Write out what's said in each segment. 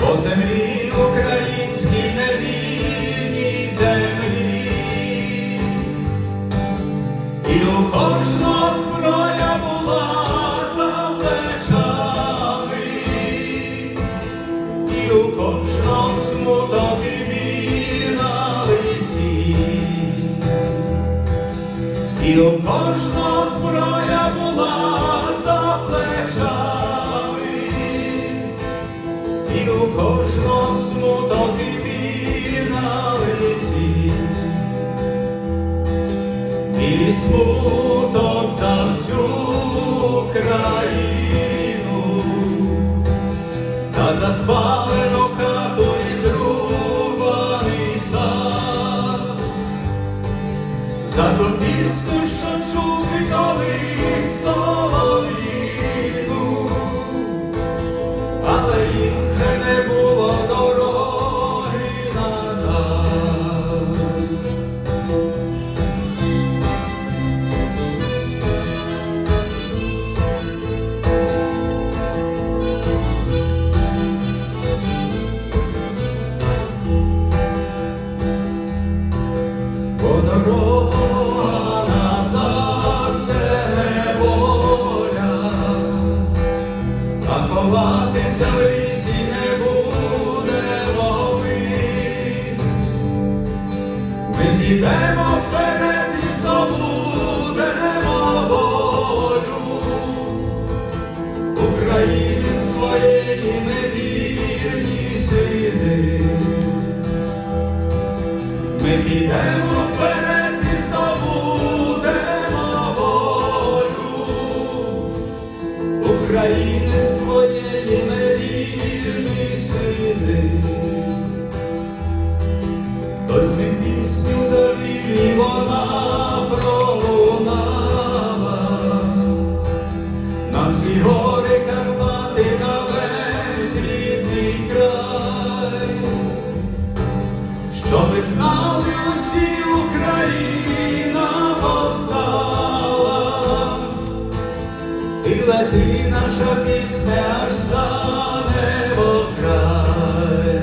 по землі українській невільній землі, і у кожного зброя була за і у кожного смуток і біль. І у кожного зброя була за плечами, кожного смуток і біль на лиці, і смуток за всю країну, та за спалену хату і зрубаний сад. За ту пісню, що чути колись солов'їну, ховатися в лісі не будемо ми. Ми підемо вперед і здобудемо волю України своєї невірні сини. Ми підемо вперед своєї невірні сини. Хтось ми пісню завів вона пролунала. Нам всі гори Карпати на весь рідний край. Що ви знали усі Україна повстала, лети наша пісня аж за небо край.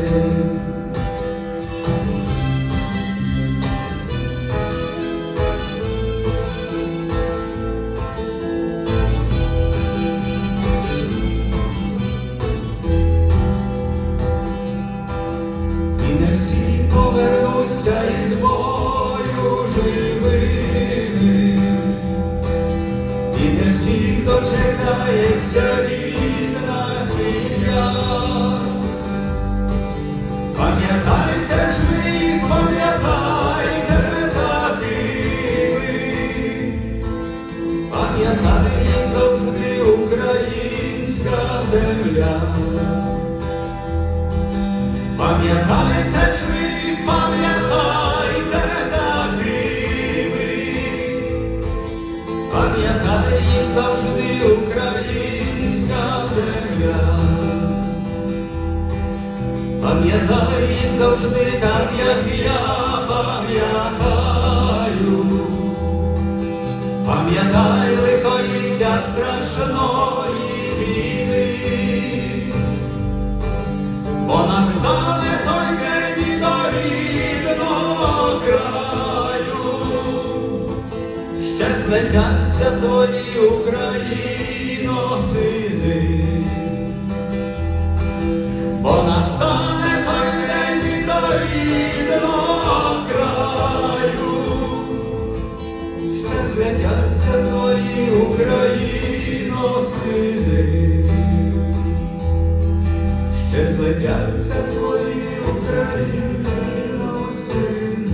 Українська земля. Пам'ятайте ж ви, пам'ятайте такими, пам'ятає завжди українська земля. Пам'ятає завжди так, як я пам'ятаю. Пам'ятай лихоліття страшної Бо настане той день і до рідного ще злетяться твої Україно сини, бо настане той день і до рідного краю, ще злетяться твої Україно сини ще злетяться твої Україно сини.